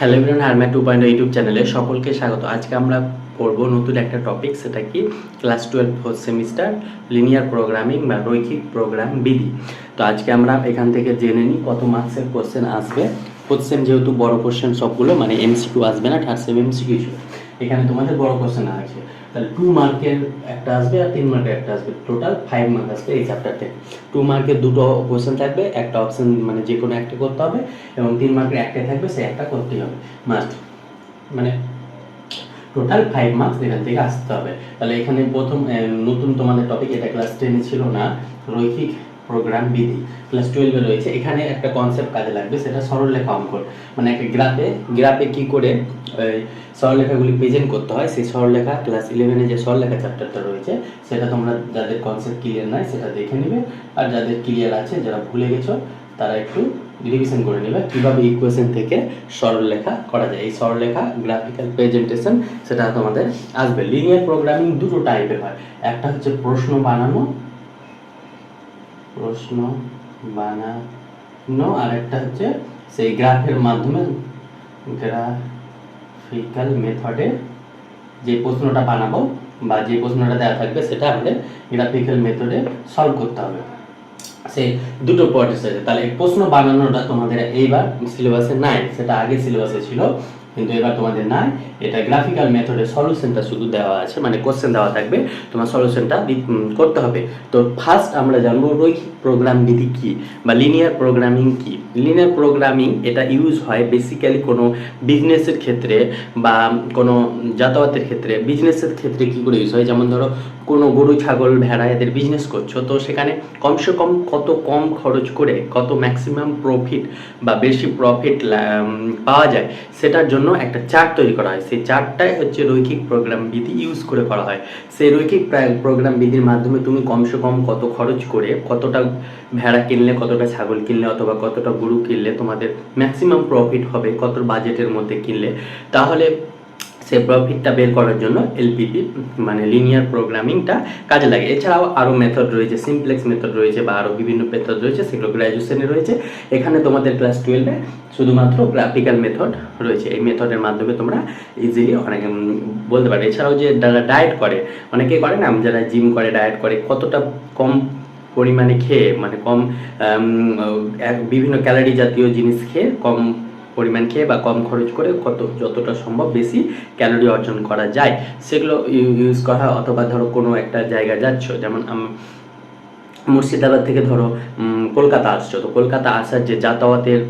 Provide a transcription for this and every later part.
Hello everyone হারম্যাট two point YouTube চ্যানেলে সকলকে স্বাগত। আজকে আমরা পড়ব নতুন একটা টপিক সেটা কি? Class twelve fourth semester linear programming বা রৈখিক প্রোগ্রাম বিধি। তো আজকে আমরা এখান থেকে জেনে নিই কত মার্কসের কোশ্চেন আসবে। ফোর্থ সেম যেহেতু বড় কোশ্চেন সবগুলো মানে এমসিকিউ আসবে না থার্ড সেম এমসিকিউ এখানে তোমাদের বড় কোশ্চেন আছে। তাহলে টু মার্কের একটা আসবে আর তিন মার্কের একটা আসবে। টোটাল ফাইভ মার্ক আসবে এই চ্যাপ্টারতে টু মার্কের দুটো কোশ্চেন থাকবে, একটা অপশন মানে যে কোনো একটা করতে হবে এবং তিন মার্কের একটাই থাকবে, সেই একটা করতেই হবে। মাস্ট মানে টোটাল ফাইভ মার্কস এখান থেকে আসতে হবে। তাহলে এখানে প্রথম নতুন তোমাদের টপিক এটা ক্লাস টেনে ছিল না। রৈখিক প্রোগ্রাম বিধি ক্লাস টুয়েলভে রয়েছে। এখানে একটা কনসেপ্ট কাজে লাগবে, সেটা সরলরেখা অঙ্কন। মানে একটা গ্রাফে গ্রাফে কি করে সরলরেখাগুলি প্রেজেন্ট করতে হয়, সেই সরলরেখা ক্লাস ইলেভেনে যে সরলরেখা চ্যাপ্টারটা রয়েছে, সেটা তোমরা যাদের কনসেপ্ট ক্লিয়ার নাই, সেটা দেখে নেবে। আর যাদের ক্লিয়ার আছে, যারা ভুলে গেছো, তারা একটু রিভিশন করে নেবে, কীভাবে ইকুয়েশন থেকে সরলরেখা করা যায়। এই সরলরেখা গ্রাফিক্যাল প্রেজেন্টেশন সেটা তোমাদের আসবে। লিনিয়ার প্রোগ্রামিং দুটো টাইপের হয়। একটা হচ্ছে প্রশ্ন বানানো প্রশ্ন বানানো আর একটা হচ্ছে সেই গ্রাফের মাধ্যমে গ্রাফিক্যাল মেথডে যে প্রশ্নটা বানাবো বা যে প্রশ্নটা দেওয়া থাকবে সেটা আমাদের গ্রাফিক্যাল মেথডে সলভ করতে হবে। সেই দুটো পয়েন্ট আছে। তাহলে প্রশ্ন বানানোটা তোমাদের এইবার সিলেবাসে নাই, সেটা আগে সিলেবাসে ছিল। কিন্তু এবার তোমাদের নাই। এটা গ্রাফিক্যাল মেথডে সলিউশনটা শুধু দেওয়া আছে মানে কোশ্চেন দেওয়া থাকবে। তোমার সলিউশনটা করতে হবে। তো ফার্স্ট আমরা জানব রৈখিক প্রোগ্রাম বিধি কি বা লিনিয়ার প্রোগ্রামিং কি? লিনিয়ার প্রোগ্রামিং এটা ইউজ হয় বেসিক্যালি কোনো বিজনেসের ক্ষেত্রে বা কোনো যাতায়াতের ক্ষেত্রে। বিজনেসের ক্ষেত্রে কী করে ইউজ হয়? যেমন ধরো কোনো গরু, ছাগল, ভেড়া এদের বিজনেস করছ, তো সেখানে কমসে কম কত কম খরচ করে কত ম্যাক্সিমাম প্রফিট বা বেশি প্রফিট পাওয়া যায়, সেটার জন্য একটা চার্ট তৈরি করা হয়। সেই চার্টটাই হচ্ছে রৈখিক প্রোগ্রাম বিধি ইউজ করে করা হয়। সেই রৈখিক প্রোগ্রাম বিধির মাধ্যমে তুমি কমসে কম কত খরচ করে কতটা ভেড়া কিনলে কতটা ছাগল কিনলে অথবা কতটা গরু কিনলে তোমাদের ম্যাক্সিমাম প্রফিট হবে, কত বাজেটের মধ্যে কিনলে, তাহলে সেই প্রফিটটা বের করার জন্য এলপিপি মানে লিনিয়ার প্রোগ্রামিংটা কাজে লাগে। এছাড়াও আরও মেথড রয়েছে সিমপ্লেক্স মেথড রয়েছে বা আরও বিভিন্ন মেথড রয়েছে, সেগুলো গ্র্যাজুয়েশনে রয়েছে। এখানে তোমাদের ক্লাস টুয়েলভে শুধুমাত্র গ্রাফিক্যাল মেথড রয়েছে। এই মেথডের মাধ্যমে তোমরা ইজিলি অনেক বলতে পারবে এছাড়াও যে যারা ডায়েট করে অনেকে করে না, যারা জিম করে ডায়েট করে, কতটা কম পরিমাণে খেয়ে মানে কম বিভিন্ন ক্যালারি জাতীয় জিনিস খেয়ে কম পরিমাণ খেয়ে বা কম খরচ করে কত, যতটা সম্ভব বেশি ক্যালোরি অর্জন করা যায়। সেগুলো ইউজ করা অথবা ধরো কোনো একটা জায়গা যাচ্ছ, যেমন মুর্শিদাবাদ থেকে ধরো কলকাতা আসছো। তো কলকাতা আসার যে যাতায়াতের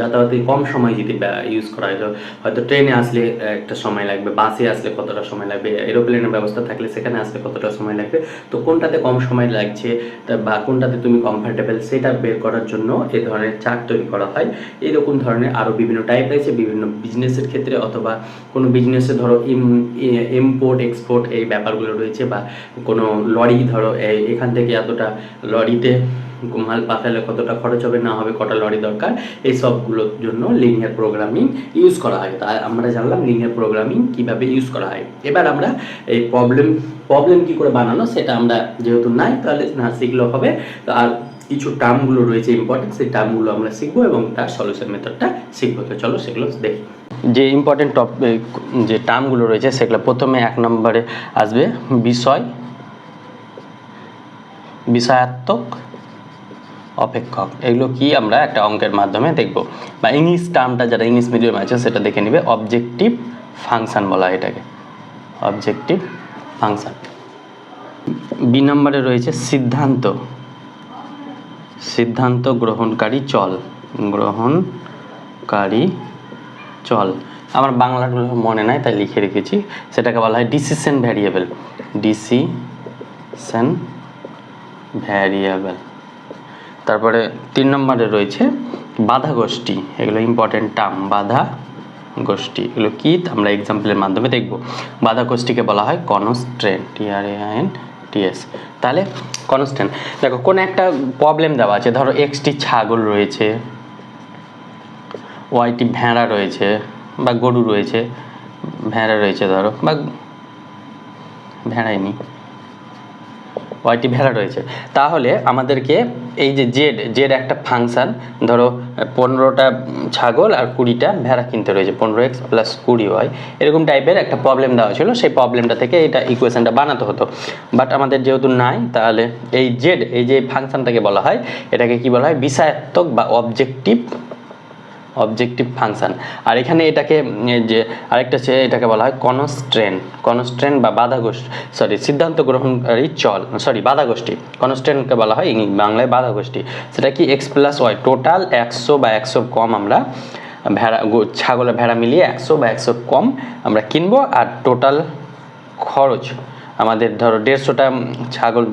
যাতায়াতে কম সময় যদি ইউজ করা হয় হয়তো ট্রেনে আসলে একটা সময় লাগবে, বাসে আসলে কতটা সময় লাগবে এরোপ্লেনের ব্যবস্থা থাকলে সেখানে আসলে কতটা সময় লাগবে, তো কোনটাতে কম সময় লাগছে বা কোনটাতে তুমি কমফর্টেবল সেটা বের করার জন্য এ ধরনের চার্ট তৈরি করা হয়। এইরকম ধরনের আরও বিভিন্ন টাইপ রয়েছে, বিভিন্ন বিজনেসের ক্ষেত্রে অথবা কোনো বিজনেসে ধরো ইম্পোর্ট এক্সপোর্ট এই ব্যাপারগুলো রয়েছে বা কোনো লরি ধরো এখান থেকে এতটা লরিতে মাল পাঠালে কতটা খরচ হবে, না হবে, কটা লরি দরকার, এই সবগুলোর জন্য লিনিয়ার প্রোগ্রামিং ইউজ করা হয়। তা আমরা জানলাম লিনিয়ার প্রোগ্রামিং কীভাবে ইউজ করা হয়। এবার আমরা এই প্রবলেম প্রবলেম কি করে বানানো সেটা আমরা যেহেতু নাই, তাহলে না শিখলেও হবে। তো আর কিছু টার্মগুলো রয়েছে ইম্পর্টেন্ট সেই টার্মগুলো আমরা শিখব এবং তার সলিউশন মেথডটা শিখব। তো চলো সেগুলো দেখি। যে ইম্পর্টেন্ট টপিক যে টার্মগুলো রয়েছে, সেগুলো প্রথমে এক নম্বরে আসবে বিষয় বিষয়াত্মক অপেক্ষক। এগুলো কি আমরা একটা অঙ্কের মাধ্যমে দেখব। বা ইংলিশ টার্মটা যারা ইংলিশ মিডিয়াম আছে, সেটা দেখে নেবে। অবজেক্টিভ ফাংশান বলা হয় এটাকে। অবজেক্টিভ ফাংশান বি নম্বরে রয়েছে সিদ্ধান্ত। সিদ্ধান্ত গ্রহণকারী চল। গ্রহণকারী চল। আমার বাংলাগুলো মনে নাই, তাই লিখে রেখেছি। সেটাকে বলা হয় ডিসিশন ভ্যারিয়েবল ডিসিশন ভ্যারিয়েবল। তারপরে তিন নম্বরে রয়েছে বাধা গোষ্ঠী এগুলো ইম্পর্টেন্ট টার্ম বাধা গোষ্ঠী এগুলো কি? আমরা এক্সাম্পলের মাধ্যমে দেখব। বাধা গোষ্ঠীকে বলা হয় কনস্ট্রেন্ট টিআরএন টিএস তাহলে কনস্ট্যান্ট দেখো, কোন একটা প্রবলেম দেওয়া আছে, ধরো এক্সটি ছাগল রয়েছে ওয়াইটি ভেড়া রয়েছে, বা গরু রয়েছে, ভেড়া রয়েছে ধরো, বা ভেড়াই নি। ওয়াইটি ভেড়া রয়েছে। তাহলে আমাদেরকে এই যে জেড জেড একটা ফাংশন ধরো, পনেরোটা ছাগল আর কুড়িটা ভেড়া কিনতে রয়েছে, পনেরো এক্স প্লাস কুড়ি ওয়াই এরকম টাইপের একটা প্রবলেম দেওয়া ছিল, সেই প্রবলেমটা থেকে এটা ইকুয়েশনটা বানাতে হতো। বাট আমাদের যেহেতু নাই, তাহলে এই জেড এই যে ফাংশনটাকে বলা হয়, এটাকে কি বলা হয়? বিষাত্মক বা অবজেক্টিভ অবজেক্টিভ ফাংশান আর এখানে এটাকে যে আরেকটা আছে এটাকে বলা হয় কনস্ট্রেন কনস্ট্রেন বা বাধা গোষ্ঠী সরি সিদ্ধান্ত গ্রহণকারী চল সরি বাধা গোষ্ঠী কনস্ট্রেনকে বলা হয় ইং- বাংলায় বাধা গোষ্ঠী সেটা কি এক্স প্লাস ওয়াই টোটাল একশো বা একশো কম আমরা ভেড়া ছাগলের ভেড়া মিলিয়ে একশো বা একশো কম আমরা কিনবো, আর টোটাল খরচ, আমাদের ধরো দেড়শোটা ছাগল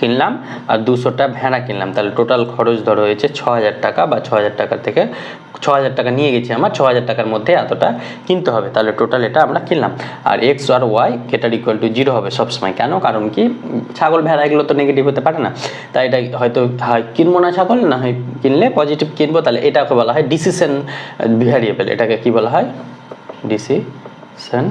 কিনলাম আর দুশোটা ভেড়া কিনলাম। তাহলে টোটাল খরচ ধরো হয়েছে ছ হাজার টাকা বা ছ হাজার টাকা থেকে ছ হাজার টাকা নিয়ে গেছি আমার ছ হাজার টাকার মধ্যে এতটা কিনতে হবে। তাহলে টোটাল এটা আমরা কিনলাম। আর এক্স আর ওয়াই এটার ইকুয়াল টু জিরো হবে সবসময়। কেন? কারণ কি? ছাগল ভেড়া এগুলো তো নেগেটিভ হতে পারে না। তাই এটা হয়তো হয় কিনবো না ছাগল, না হয় কিনলে পজিটিভ কিনবো। তাহলে এটাকে বলা হয় ডিসিশন ভ্যারিয়েবল এটাকে কি বলা হয়? ডিসিশন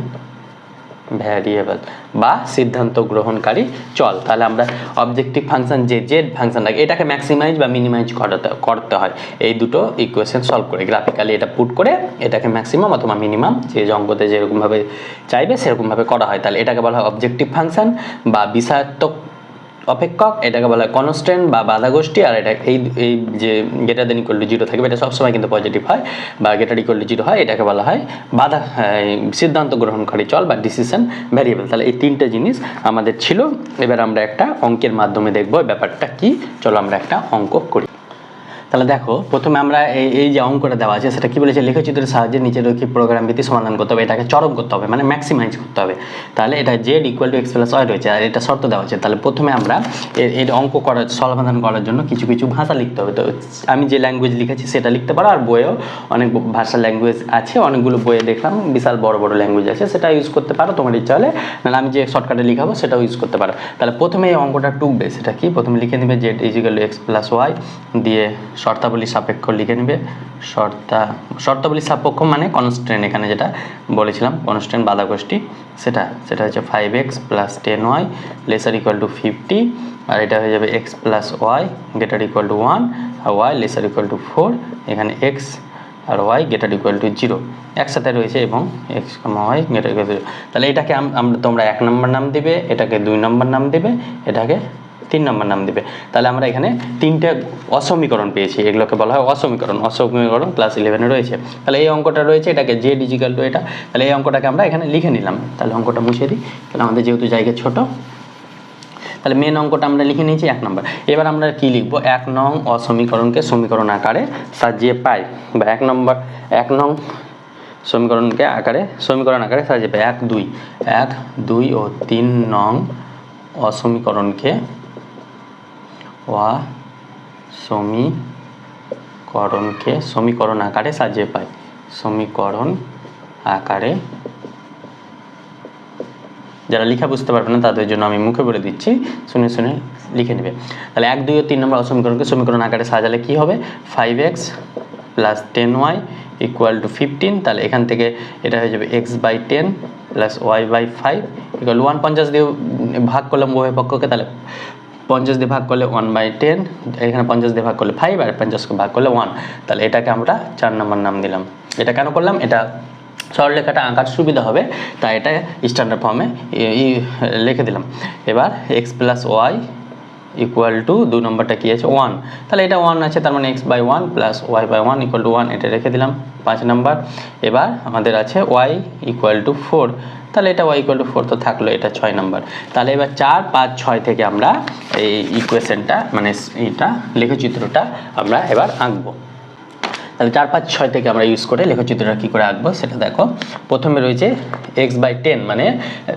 ভ্যারিয়েবল বা সিদ্ধান্ত গ্রহণকারী চল। তাহলে আমরা অবজেক্টিভ ফাংশন যে জেড ফাংশন ফাংশনটাকে এটাকে ম্যাক্সিমাইজ বা মিনিমাইজ করাতে করতে হয়। এই দুটো ইকুয়েশন সলভ করে গ্রাফিক্যালি এটা পুট করে এটাকে ম্যাক্সিমাম অথবা মিনিমাম যে যে অঙ্কতে যেরকমভাবে চাইবে সেরকমভাবে করা হয়। তাহলে এটাকে বলা হয় অবজেক্টিভ ফাংশন বা বিষাত্মক অপেক্ষক, এটাকে বলা হয় কনস্ট্যান্ট বা বাধা গোষ্ঠী আর এটা এই এই যে greater than equal to zero থাকবে, এটা সবসময় কিন্তু পজিটিভ হয় বা গেটার ইকুয়াল টু জিরো হয়, এটাকে বলা হয় বাধা সিদ্ধান্ত গ্রহণকারী চল বা ডিসিশন ভ্যারিয়েবল তাহলে এই তিনটে জিনিস আমাদের ছিল। এবার আমরা একটা অঙ্কের মাধ্যমে দেখব ব্যাপারটা কি। চলো আমরা একটা অঙ্ক করি। তাহলে দেখো, প্রথমে আমরা এই এই যে অঙ্কটা দেওয়া আছে, সেটা কি বলেছে? লেখচিত্রের সাহায্যে নিচের কি প্রোগ্রাম ভিত্তি সমাধান করতে হবে, এটাকে চরম করতে হবে মানে ম্যাক্সিমাইজ করতে হবে। তাহলে এটা Z equal to X plus Y রয়েছে, আর এটা শর্ত দেওয়া আছে। তাহলে প্রথমে আমরা এর অঙ্ক করার, সমাধান করার জন্য কিছু কিছু ভাষা লিখতে হবে। তো আমি যে ল্যাঙ্গুয়েজ লিখেছি, সেটা লিখতে পারো, আর বইয়েও অনেক ভাষা ল্যাঙ্গুয়েজ আছে, অনেকগুলো বইয়ে দেখলাম, বিশাল বড় বড় ল্যাঙ্গুয়েজ আছে, সেটা ইউজ করতে পারো, তোমার ইচ্ছা হলে। নাহলে আমি যে শর্টকাটে লিখাবো, সেটাও ইউজ করতে পারো। তাহলে প্রথমে এই অঙ্কটা টুকবে, সেটা কি? প্রথমে লিখে নেবে z equal x plus y দিয়ে শর্তাবলী সাপেক্ষ লিখে নেবে। শর্তা, শর্তাবলী সাপেক্ষ মানে কনস্ট্যান্ট এখানে যেটা বলেছিলাম কনস্ট্যান্ট বাধা গোষ্ঠী সেটা সেটা হচ্ছে five x plus ten y lesser equal to fifty আর এটা হয়ে যাবে x plus y greater equal to one R y lesser equal to four এখানে x R y greater equal to zero একসাথে রয়েছে এবং x comma y greater equal to তাহলে এটাকে আমরা, তোমরা এক নম্বর নাম দেবে, এটাকে দুই নম্বর নাম দেবে, এটাকে তিন নম্বর নাম দেবে। তাহলে আমরা এখানে তিনটে অসমীকরণ পেয়েছি। এগুলোকে বলা হয় অসমীকরণ। অসমীকরণ ক্লাস ইলেভেনে রয়েছে। তাহলে এই অঙ্কটা রয়েছে, এটাকে যে ডিজিক্যাল টু এটা। তাহলে এই অঙ্কটাকে আমরা এখানে লিখে নিলাম। তাহলে অঙ্কটা মুছে দিই। তাহলে আমাদের যেহেতু জায়গা ছোট, তাহলে মেন অঙ্কটা আমরা লিখে নিয়েছি এক নম্বর। এবার আমরা কি লিখব? এক নং অসমীকরণকে সমীকরণ আকারে সাজিয়ে পাই বা এক নম্বর, এক নং সমীকরণকে আকারে, সমীকরণ আকারে সাজিয়ে পাই। এক, দুই। এক, দুই ও তিন নং অসমীকরণকে ওয়া সমীকরণকে, সমীকরণ আকারে সাজিয়ে পাই। সমীকরণ আকারে যারা লেখা বুঝতে পারবে না, তাদের জন্য আমি মুখে বলে দিচ্ছি, শুনে শুনে লিখে নেবে। তাহলে এক, দুই ও তিন নম্বর অসমীকরণকে সমীকরণ আকারে সাজালে কি হবে? Five x plus ten y equal to fifteen তাহলে এখান থেকে এটা হয়ে যাবে x by ten plus y by five equal one পঞ্চাশ দিয়ে ভাগ করলাম উভয় পক্ষকে, তাহলে পঞ্চাশ দিয়ে ভাগ করলে ওয়ান বাই টেন এখানে পঞ্চাশ দিয়ে ভাগ করলে ফাইভ আর পঞ্চাশকে ভাগ করলে ওয়ান তাহলে এটাকে আমরা চার নম্বর নাম দিলাম। এটা কেন করলাম? এটা সরলরেখাটা আঁকার সুবিধা হবে, তাই এটা স্ট্যান্ডার্ড ফর্মে লিখে দিলাম। এবার x plus y equal to দু নম্বরটা কী আছে? ওয়ান তাহলে এটা ওয়ান আছে, তার মানে x by one plus y by one equal to one এটা রেখে দিলাম পাঁচ নাম্বার। এবার আমাদের আছে ওয়াই ইকুয়াল টু ফোর তাহলে এটা ওয়াই ইকুয়াল টু ফোর তো থাকল, এটা ছয় নাম্বার। তাহলে এবার চার, পাঁচ, ছয় থেকে আমরা এই ইকুয়েশনটা মানে এইটা, লেখচিত্রটা আমরা এবার আঁকবো। তাহলে চার, পাঁচ, ছয় থেকে আমরা ইউজ করে লেখচিত্রটা কী করে আঁকবো, সেটা দেখো। প্রথমে রয়েছে এক্স বাই টেন মানে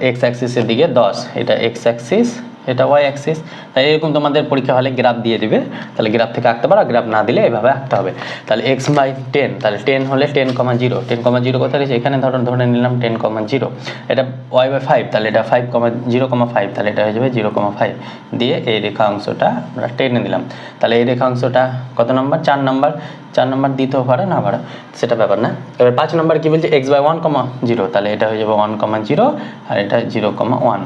এক্স অ্যাক্সিসের দিকে দশ। এটা এক্স অ্যাক্সিস এটা ওয়াই অ্যাক্সিস তাই এরকম তোমাদের পরীক্ষা হলে গ্রাফ দিয়ে দিবে। তাহলে গ্রাফ থেকে আঁকতে পারো গ্রাফ না দিলে এভাবে আঁকতে হবে। তাহলে এক্স বাই টেন তাহলে টেন হলে ten comma zero ten comma zero কোথায় রয়েছে? এখানে ধরো, ধরে নিলাম টেন কমা জিরো এটা ওয়াই বাই ফাইভ তাহলে এটা five comma zero comma five তাহলে এটা হয়ে যাবে জিরো কমা ফাইভ দিয়ে এই রেখা অংশটা আমরা টেনে দিলাম তাহলে এই রেখা অংশটা কত নম্বর চার নম্বর চার নম্বর দিতেও পারে, না পারে, সেটা ব্যাপার না। এবার পাঁচ নম্বর কী বলছে? X by one comma zero তাহলে এটা হয়ে যাবে ওয়ান কমা জিরো আর এটা জিরো কমা ওয়ান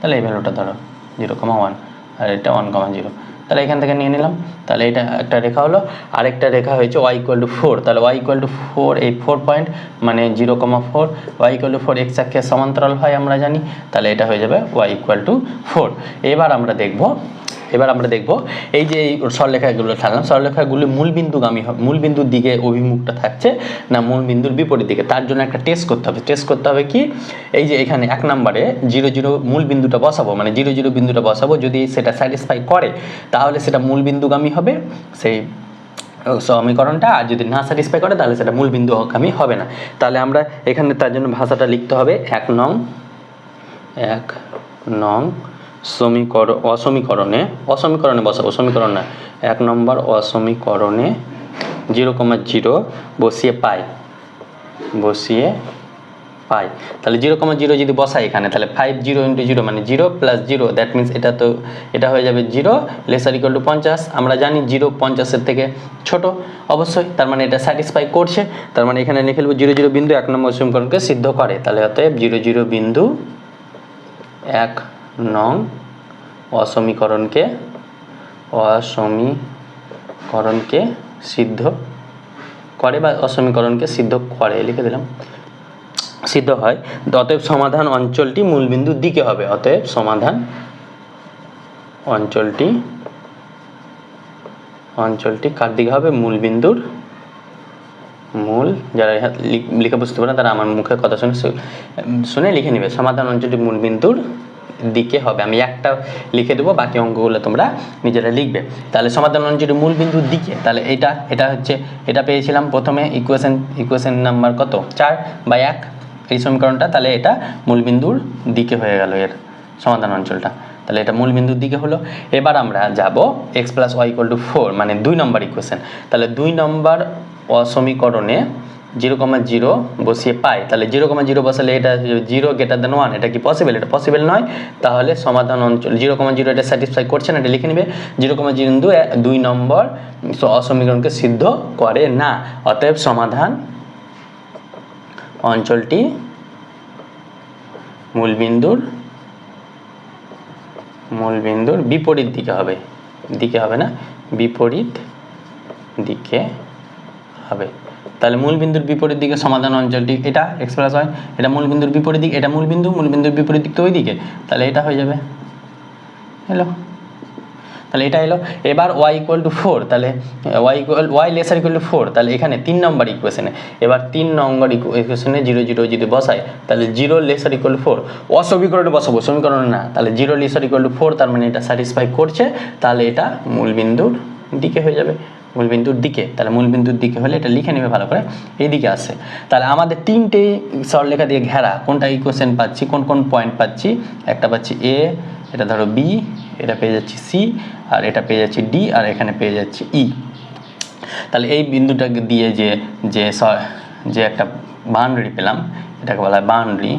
তাহলে এই ভ্যালুটা ধরো। জিরো কমা ওয়ান, আর এটা ওয়ান কমা জিরো। তাহলে এখান থেকে নিয়ে নিলাম। তাহলে এটা একটা রেখা হলো। আরেকটা রেখা হয়েছে ওয়াই ইকুয়াল টু ফোর তাহলে ওয়াই ইকুয়াল টু ফোর এই ফোর পয়েন্ট মানে zero comma four y equal to four x সমান্তরাল হয় আমরা জানি। তাহলে এটা হয়ে যাবে ওয়াই ইকুয়াল টু ফোর এবার আমরা দেখব এবার আমরা দেখব, এই যে এই সরলেখাগুলো থাকলাম সরলেখাগুলি মূল বিন্দুগামী হবে মূল বিন্দুর দিকে অভিমুখটা থাকছে না মূল বিন্দুর বিপরীত দিকে। তার জন্য একটা টেস্ট করতে হবে। টেস্ট করতে হবে কি? এই যে এখানে এক নম্বরে জিরো জিরো মূল বিন্দুটা বসাবো মানে জিরো জিরো বিন্দুটা বসাবো, যদি সেটা স্যাটিসফাই করে, তাহলে সেটা মূল বিন্দুগামী হবে সেই সমীকরণটা, আর যদি না স্যাটিসফাই করে, তাহলে সেটা মূল বিন্দুগামী হবে না। তাহলে আমরা এখানে তার জন্য ভাষাটা লিখতে হবে এক নং এক নং সমীকরণ অসমীকরণে অসমীকরণে বসাবো সমীকরণ না, এক নম্বর অসমীকরণে জিরো কমা জিরো বসিয়ে পাই বসিয়ে পাই। তাহলে জিরো কমা জিরো যদি বসাই এখানে, তাহলে ফাইভ জিরো ইন্টু জিরো মানে zero plus zero that means এটা তো, এটা হয়ে যাবে জিরো লেসার ইকুয়াল টু পঞ্চাশ। আমরা জানি জিরো পঞ্চাশের থেকে ছোট, অবশ্যই। তার মানে এটা স্যাটিসফাই করছে। তার মানে এখানে লিখে নেব জিরো জিরো বিন্দু এক নম্বর সমীকরণকে সিদ্ধ করে। তাহলে অতএব জিরো জিরো বিন্দু এক নং অসমীকরণকে অসমীকরণকে সিদ্ধ করে বা অসমীকরণকে সিদ্ধ করে, লিখে দিলাম। সিদ্ধ হয়। অতএব সমাধান অঞ্চলটি মূলবিন্দুর দিকে হবে। অতএব সমাধান অঞ্চলটি অঞ্চলটি কার দিকে হবে? মূলবিন্দুর মূল। যারা লিখ- বুঝতে পারে তারা আমার মুখের কথা শুনে শুনে লিখে নেবে। সমাধান অঞ্চলটি মূলবিন্দুর দিকে হবে। আমি একটা লিখে দেবো, বাকি অঙ্কগুলো তোমরা নিজেরা লিখবে। তাহলে সমাধান অঞ্চলটি মূলবিন্দুর দিকে, তাহলে এটা এটা হচ্ছে, এটা পেয়েছিলাম প্রথমে ইকুয়েশন ইকুয়েশন নাম্বার কত? চার বা এক। এই সমীকরণটা তাহলে এটা মূলবিন্দুর দিকে হয়ে গেল এর সমাধান অঞ্চলটা। তাহলে এটা মূল বিন্দুর দিকে হলো। এবার আমরা যাব x plus y equal to four মানে দুই নম্বর ইকুয়েশন তাহলে দুই নম্বর অসমীকরণে জিরো কমা জিরো বসিয়ে পাই। তাহলে জিরো কমা জিরো বসালে এটা জিরো গ্রেটার দেন ওয়ান এটা কি পসিবল এটা পসিবল নয়। তাহলে সমাধান অঞ্চল জিরো কমা জিরো এটা স্যাটিসফাই করছে না, এটা লিখে নেবে। জিরো কমা জিরো এ- দুই নম্বর অসমীকরণকে সিদ্ধ করে না। অতএব সমাধান অঞ্চলটি মূলবিন্দুর মূলবিন্দুর বিপরীত দিকে হবে। দিকে হবে না, বিপরীত দিকে হবে। তাহলে মূলবিন্দুর বিপরীত দিকে সমাধান অঞ্চলটি এটা এক্স প্লাস হয়, এটা মূলবিন্দুর বিপরীত দিক, এটা মূলবিন্দু, মূলবিন্দুর বিপরীত দিক তো ওই দিকে তাহলে এটা হয়ে যাবে। হ্যালো তাহলে এটা এলো। এবার ওয়াই ইকুয়াল টু ফোর তাহলে y equal y lesser equal to four তাহলে এখানে তিন নম্বর ইকুয়েশনে এবার তিন নম্বর ইকুয়েশনে জিরো জিরো যদি বসাই, তাহলে zero lesser equal to four অসমীকরণে বসাবো, সমীকরণ না। তাহলে zero lesser equal to four তার মানে এটা স্যাটিসফাই করছে, তাহলে এটা মূলবিন্দুর দিকে হয়ে যাবে। মূলবিন্দুর দিকে, তাহলে মূলবিন্দুর দিকে হলে এটা লিখে নেবে ভালো করে এই দিকে আসে তাহলে আমাদের তিনটে সরলেখা দিয়ে ঘেরা, কোনটা ইকুয়েশন পাচ্ছি, কোন কোন পয়েন্ট পাচ্ছি, একটা পাচ্ছি এ এটা ধরো বি এটা পেয়ে যাচ্ছি সি আর এটা পেয়ে যাচ্ছি ডি আর এখানে পেয়ে যাচ্ছি ই তাহলে এই বিন্দুটাকে দিয়ে যে যে যে একটা বাউন্ডারি পেলাম, এটাকে বলা হয় বাউন্ডারি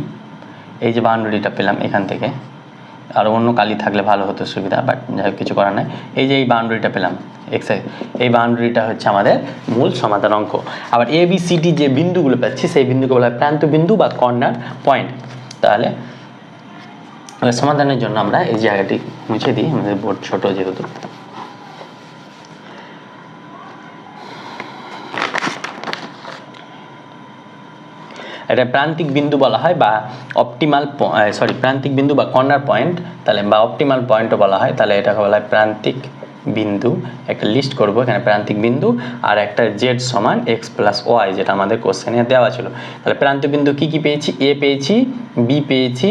এই যে বাউন্ডারিটা পেলাম এখান থেকে আর অন্য কালি থাকলে ভালো হতো সুবিধা বাট যাই হোক, কিছু করার নাই। এই যে এই বাউন্ডারিটা পেলাম এক্সাই এই বাউন্ডারিটা হচ্ছে আমাদের মূল সমাধান অঙ্ক। আবার এ বি সি ডি যে বিন্দুগুলো পাচ্ছি, সেই বিন্দুকে বলা হয় প্রান্ত বিন্দু বা কর্নার পয়েন্ট তাহলে সমাধানের জন্য আমরা এই জায়গাটি মুছে দিই, আমাদের বোর্ড ছোটো যেহেতু। এটা প্রান্তিক বিন্দু বলা হয় বা অপটিমাল সরি প্রান্তিক বিন্দু বা কর্নার পয়েন্ট তাহলে বা অপটিমাল পয়েন্টও বলা হয়। তাহলে এটাকে বলা হয় প্রান্তিক বিন্দু। একটা লিস্ট করব এখানে প্রান্তিক বিন্দু আর একটা জেড সমান এক্স প্লাস ওয়াই যেটা আমাদের কোশ্চেনে দেওয়া ছিল। তাহলে প্রান্তিক বিন্দু কী কী পেয়েছি? এ পেয়েছি বি পেয়েছি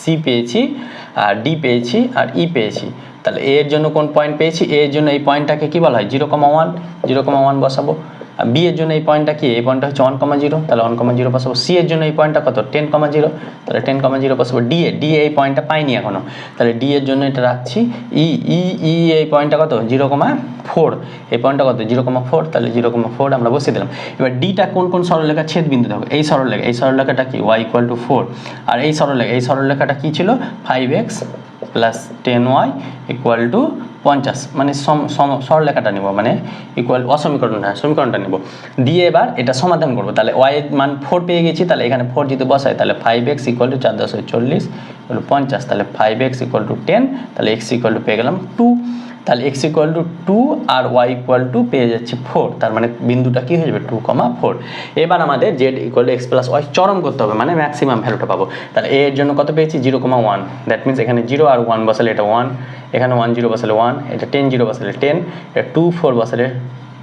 সি পেয়েছি, আর ডি পেয়েছি, আর ই পেয়েছি। তাহলে এর জন্য কোন পয়েন্ট পেয়েছি? এর জন্য এই পয়েন্টটাকে কী বলা হয়? Zero comma one zero comma one বসাবো। বি এর জন্য এই পয়েন্টটা কি? এই পয়েন্টটা হচ্ছে ওয়ান কমা জিরো তাহলে ওয়ান কমা জিরো বসাবো সি এর জন্য এই পয়েন্টটা কত? টেন কমা জিরো তাহলে টেন কমা জিরো বসাবো ডি এ ডি এই পয়েন্টটা পাইনি এখনও। তাহলে ডি এর জন্য এটা রাখছি ই ই ই এই পয়েন্টটা কত? জিরো কমা ফোর এই পয়েন্টটা কত? জিরো কমা ফোর তাহলে জিরো কমা ফোর আমরা বসিয়ে দিলাম। এবার ডিটা কোন কোন সরলরেখা ছেদ বিন্দু থাকবে এই সরলরেখা, এই সরলরেখাটা কি? ওয়াই ইকুয়াল টু ফোর আর এই সরলরেখা, এই সরলরেখাটা কি ছিল? Five x plus ten y equal to পঞ্চাশ। মানে সরলরেখাটা নিব মানে ইকুয়াল অসমীকরণটা সমীকরণটা নিব। দিয়ে এবার এটা সমাধান করব। তাহলে ওয়াই মান ফোর পেয়ে গেছি, তাহলে এখানে ফোর যদি বসাই, তাহলে ফাইভ এক্স ইকুয়াল টু চার দশ চল্লিশ পঞ্চাশ, তাহলে five x equal to ten তাহলে এক্স ইকুয়াল টু পেয়ে গেলাম টু তাহলে এক্স ইকুয়াল টু টু আর ওয়াই ইকুয়াল টু পেয়ে যাচ্ছি ফোর তার মানে বিন্দুটা কী হয়ে যাবে টু কমা ফোর এবার আমাদের z equal to x plus y চরম করতে হবে মানে ম্যাক্সিমাম ভ্যালুটা পাবো। তাহলে এ এর জন্য কত পেয়েছি? Zero comma one that means এখানে জিরো আর ওয়ান বসালে এটা ওয়ান এখানে ওয়ান জিরো বসালে ওয়ান এটা টেন জিরো বসালে টেন এটা টু ফোর বসালে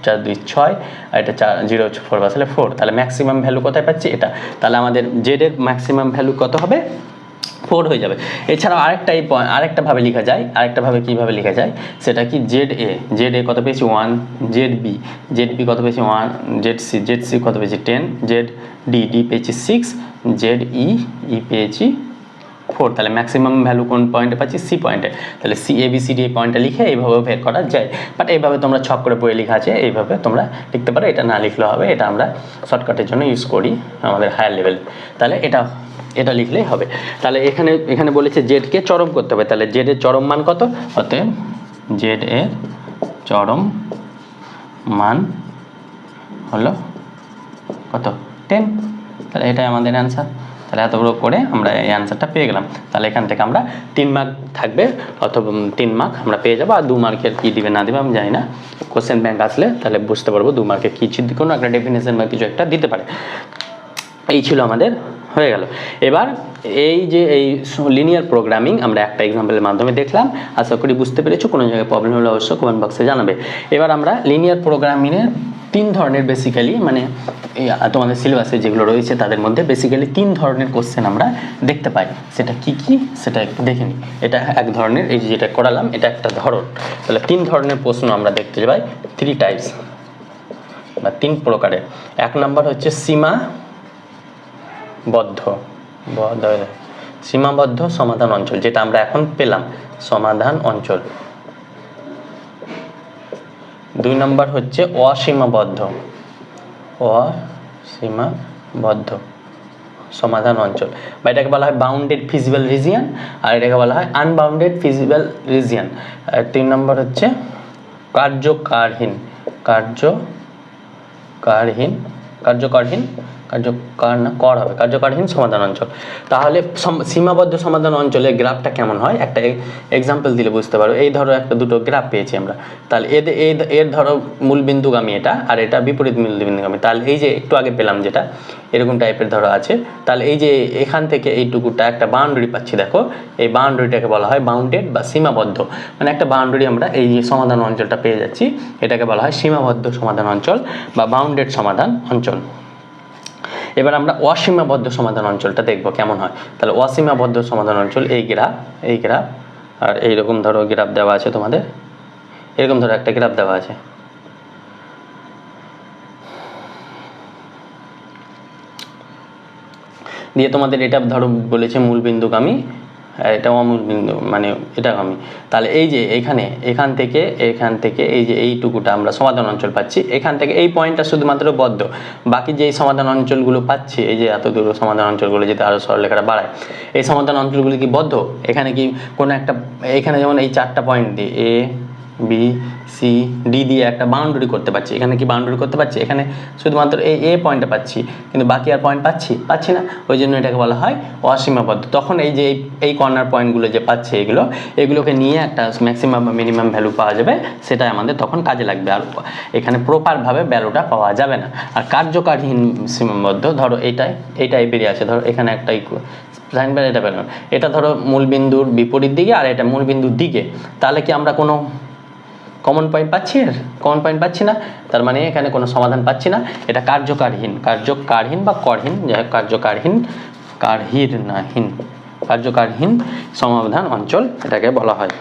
চার দুই ছয়, আর এটা চার জিরো ফোর বসালে ফোর তাহলে ম্যাক্সিমাম ভ্যালু কোথায় পাচ্ছি? এটা। তাহলে আমাদের জেডের ম্যাক্সিমাম ভ্যালু কত হবে? ফোর হয়ে যাবে। এছাড়াও আরেকটা এই point- আরেকটা ভাবে লেখা যায়, আরেকটা ভাবে কীভাবে লেখা যায়, সেটা কি জেড এ জেড এ কত পেয়েছি? One z B z B কত পেয়েছি? One z C z C কত পেয়েছি? টেন জেড ডি ডি পেয়েছি সিক্স জেড ই ই পেয়েছি ফোর তাহলে ম্যাক্সিমাম ভ্যালু কোন পয়েন্টে পাচ্ছি? সি পয়েন্টে তাহলে C A B C D এই পয়েন্টটা লিখে এইভাবে বের করা যায়। বাট এইভাবে তোমরা ছক করে বইয়ে লেখা আছে, এইভাবে তোমরা লিখতে পারো। এটা না লিখলে হবে, এটা আমরা শর্টকাটের জন্য ইউজ করি আমাদের হায়ার লেভেল তাহলে এটা এটা লিখলেই হবে। তাহলে এখানে এখানে বলেছে জেডকে চরম করতে হবে। তাহলে জেডের চরম মান কত? অতএব জেড এর চরম মান হলো কত? টেন তাহলে এটাই আমাদের অ্যান্সার তাহলে এতগুলো করে আমরা এই অ্যান্সারটা পেয়ে গেলাম। তাহলে এখান থেকে আমরা তিন মার্ক থাকবে, অথবা তিন মার্ক আমরা পেয়ে যাব। আর দু মার্কের কী দিবে, না দিবে, আমি জানি না। কোশ্চেন ব্যাংক আসলে তাহলে বুঝতে পারব দু মার্কের কী কোনো একটা ডেফিনেশন বা কিছু একটা দিতে পারে। এই ছিল আমাদের, হয়ে গেল। এবার এই যে এই লিনিয়ার প্রোগ্রামিং আমরা একটা এক্সাম্পলের মাধ্যমে দেখলাম, আশা করি বুঝতে পেরেছ, কোনো জায়গায় প্রবলেম হলে অবশ্যই কমেন্ট বক্সে জানাবে। এবার আমরা লিনিয়ার প্রোগ্রামিংয়ের তিন ধরনের বেসিক্যালি মানে তোমাদের সিলেবাসে যেগুলো রয়েছে তাদের মধ্যে বেসিক্যালি তিন ধরনের কোশ্চেন আমরা দেখতে পাই। সেটা কি কি? সেটা দেখে নিই। এটা এক ধরনের, এই যেটা করালাম, এটা একটা ধরন। তাহলে তিন ধরনের প্রশ্ন আমরা দেখতে পাই থ্রি টাইপস বা তিন প্রকারের। এক নম্বর হচ্ছে সীমা বদ্ধ বদ্ধ সীমাবদ্ধ সমাধান অঞ্চল, যেটা আমরা এখন পেলাম, সমাধান অঞ্চল। দুই নম্বর হচ্ছে অসীমাবদ্ধ অসীমাবদ্ধ সমাধান অঞ্চল। বা এটাকে বলা হয় বাউন্ডেড ফিজিবল রিজিয়ান আর এটাকে বলা হয় আনবাউন্ডেড ফিজিবল রিজিয়ান আর তিন নম্বর হচ্ছে কার্যকারহীন কার্য কারহীন কার্যকরহীন কার্যকর না কর হবে, কার্যকরহীন সমাধান অঞ্চল। তাহলে সীমাবদ্ধ সমাধান অঞ্চলে গ্রাফটা কেমন হয়? একটা এক্সাম্পল দিলে বুঝতে পারো। এই ধরো একটা দুটো গ্রাফ পেয়েছি আমরা। তাহলে এদের এই এর ধরো মূল বিন্দুগামী এটা, আর এটা বিপরীত মূল বিন্দুগামী। তাহলে এই যে একটু আগে পেলাম যেটা, এরকম টাইপের ধরো আছে। তাহলে এই যে এখান থেকে এইটুকুটা একটা বাউন্ডারি পাচ্ছি, দেখো। এই বাউন্ডারিটাকে বলা হয় বাউন্ডেড বা সীমাবদ্ধ। মানে একটা বাউন্ডারি আমরা এই যে সমাধান অঞ্চলটা পেয়ে যাচ্ছি, এটাকে বলা হয় সীমাবদ্ধ সমাধান অঞ্চল বা বাউন্ডেড সমাধান অঞ্চল। এবার আমরা অসীমাবদ্ধ সমাধান অঞ্চলটা দেখব কেমন হয়। তাহলে অসীমাবদ্ধ সমাধান অঞ্চল এই গ্রাফ এই গ্রাফ, আর এইরকম ধরো গ্রাফ দেওয়া আছে তোমাদের। এরকম ধরো একটা গ্রাফ দেওয়া আছে। দিয়ে তোমাদের এটা ধরো বলেছে মূল বিন্দুগামী আর এটা অমূল বিন্দু মানে এটা আমি তাহলে এই যে এখানে, এখান থেকে এখান থেকে, এই যে এইটুকুটা আমরা সমাধান অঞ্চল পাচ্ছি। এখান থেকে এই পয়েন্টটা শুধুমাত্র বদ্ধ। বাকি যে সমাধান অঞ্চলগুলো পাচ্ছি, এই যে এত দূর সমাধান অঞ্চলগুলো যেতে আরও সরলেখাটা বাড়ায়। এই সমাধান অঞ্চলগুলি কি বদ্ধ? এখানে কি কোনো একটা, এখানে যেমন এই চারটা পয়েন্ট দিয়ে, এ বি সি ডি দিয়ে একটা বাউন্ডারি করতে পারছি। এখানে কি বাউন্ডারি করতে পারছি? এখানে শুধুমাত্র এই এ পয়েন্টটা পাচ্ছি, কিন্তু বাকি আর পয়েন্ট পাচ্ছি? পাচ্ছি না। ওই জন্য এটাকে বলা হয় অসীমাবদ্ধ তখন এই যে এই- কর্নার পয়েন্টগুলো যে পাচ্ছে এগুলো, এগুলোকে নিয়ে একটা ম্যাক্সিমাম বা মিনিমাম ভ্যালু পাওয়া যাবে। সেটাই আমাদের তখন কাজে লাগবে। আর এখানে প্রপারভাবে ভ্যালুটা পাওয়া যাবে না। আর কার্যকারহীন সীমাবদ্ধ, ধরো এটাই এইটাই বেরিয়ে আছে। ধরো এখানে একটা এটা এটা ধরো মূল বিন্দুর বিপরীত দিকে আর এটা মূল বিন্দুর দিকে। তাহলে কি আমরা কোনো কমন পয়েন্ট পাচ্ছি? কমন পয়েন্ট পাচ্ছি না। তার মানে এখানে কোনো সমাধান পাচ্ছি না। এটা কার্যকারহীন। কার্যকারহীন বা করহীন, যাই হোক, কার্যকারহীন, কারহীর না হীন। কার্যকারহীন সমাধান অঞ্চল এটাকে বলা হয়।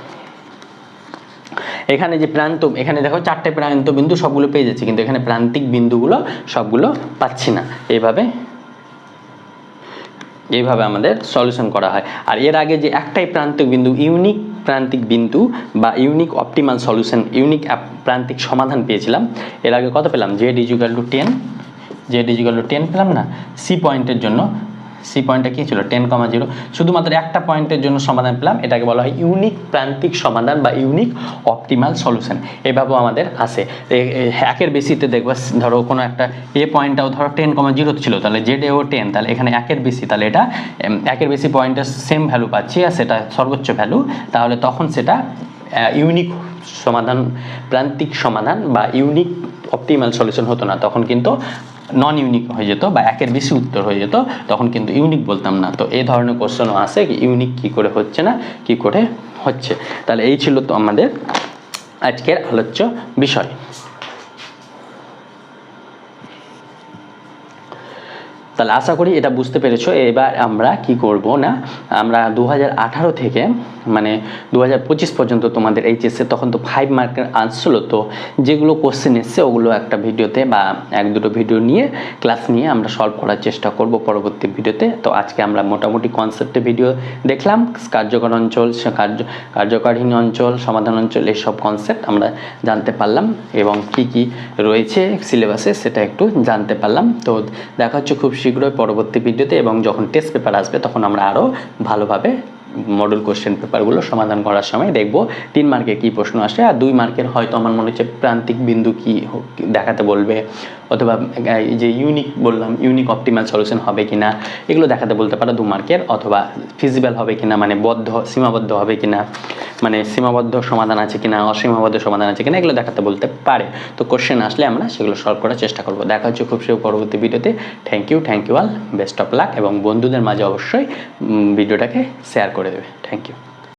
এখানে যে প্রান্ত, এখানে দেখো চারটে প্রান্ত বিন্দু সবগুলো পেয়ে যাচ্ছে, কিন্তু এখানে প্রান্তিক বিন্দুগুলো সবগুলো পাচ্ছি না। এইভাবে এইভাবে আমাদের সলিউশন করা হয়। আর এর আগে যে একটাই প্রান্তিক বিন্দু ইউনিক প্রান্তিক বিন্দু বা ইউনিক অপটিমাল সলিউশন ইউনিক প্রান্তিক সমাধান পেয়েছিলাম। এর আগে কত পেলাম? Z equal to ten z equal to ten পেলাম না? সি পয়েন্টের জন্য সি পয়েন্টটা কী ছিল? টেন কমা জিরো শুধুমাত্র একটা পয়েন্টের জন্য সমাধান পেলাম। এটাকে বলা হয় ইউনিক প্রান্তিক সমাধান বা ইউনিক অপটিমাল সলিউশন এভাবেও আমাদের আসে একের বেশিতে দেখব, ধরো কোনো একটা এ পয়েন্টটাও ধরো টেন কমা জিরো ছিল, তাহলে জেড এও টেন তাহলে এখানে একের বেশি, তাহলে এটা একের বেশি পয়েন্টের সেম ভ্যালু পাচ্ছি আর সেটা সর্বোচ্চ ভ্যালু তাহলে তখন সেটা ইউনিক সমাধান, প্রান্তিক সমাধান বা ইউনিক অপটিমাল সলিউশন হতো না। তখন কিন্তু নন ইউনিক হয়ে যেত বা একের বেশি উত্তর হয়ে যেত, তখন কিন্তু ইউনিক বলতাম না। তো এই ধরনের কোশ্চেনও আসে কি ইউনিক কী করে হচ্ছে না, কি করে হচ্ছে। তাহলে এই ছিল তো আমাদের আজকের আলোচ্য বিষয়। তাহলে আশা করি এটা বুঝতে পেরেছ। এবার আমরা কি করব না? আমরা দু হাজার আঠারো থেকে মানে দু হাজার পঁচিশ পর্যন্ত তোমাদের এইচএসে তখন তো ফাইভ মার্কের আসছিল তো, যেগুলো কোশ্চেন এসছে, ওগুলো একটা ভিডিওতে বা এক দুটো ভিডিও নিয়ে ক্লাস নিয়ে আমরা সলভ করার চেষ্টা করব পরবর্তী ভিডিওতে। তো আজকে আমরা মোটামুটি কনসেপ্টে ভিডিও দেখলাম, কার্যকর অঞ্চল কার্য, কার্যকারহীন অঞ্চল, সমাধান অঞ্চল, এইসব কনসেপ্ট আমরা জানতে পারলাম এবং কি কি রয়েছে সিলেবাসে সেটা একটু জানতে পারলাম। তো দেখা হচ্ছে খুব শীঘ্রই পরবর্তী ভিডিওতে এবং যখন টেস্ট পেপার আসবে তখন আমরা আরও ভালোভাবে মডেল কোশ্চেন পেপারগুলো সমাধান করার সময় দেখব তিন মার্কের কী প্রশ্ন আসে আর দুই মার্কের হয়তো আমার মনে হচ্ছে প্রান্তিক বিন্দু কী দেখাতে বলবে অথবা এই যে ইউনিক বললাম ইউনিক অপটিমাল সলিউশন হবে কি না এগুলো দেখাতে বলতে পারে দু মার্কের অথবা ফিজিবল হবে কি না মানে বদ্ধ, সীমাবদ্ধ হবে কি না মানে সীমাবদ্ধ সমাধান আছে কিনা, অসীমাবদ্ধ সমাধান আছে কিনা, এগুলো দেখাতে বলতে পারে। তো কোশ্চেন আসলে আমরা সেগুলো সলভ করার চেষ্টা করব। দেখা হচ্ছে খুব শীঘ্র পরবর্তী ভিডিওতে। Thank you thank you all best of luck এবং বন্ধুদের মাঝে অবশ্যই ভিডিওটাকে শেয়ার করে দেবে। Thank you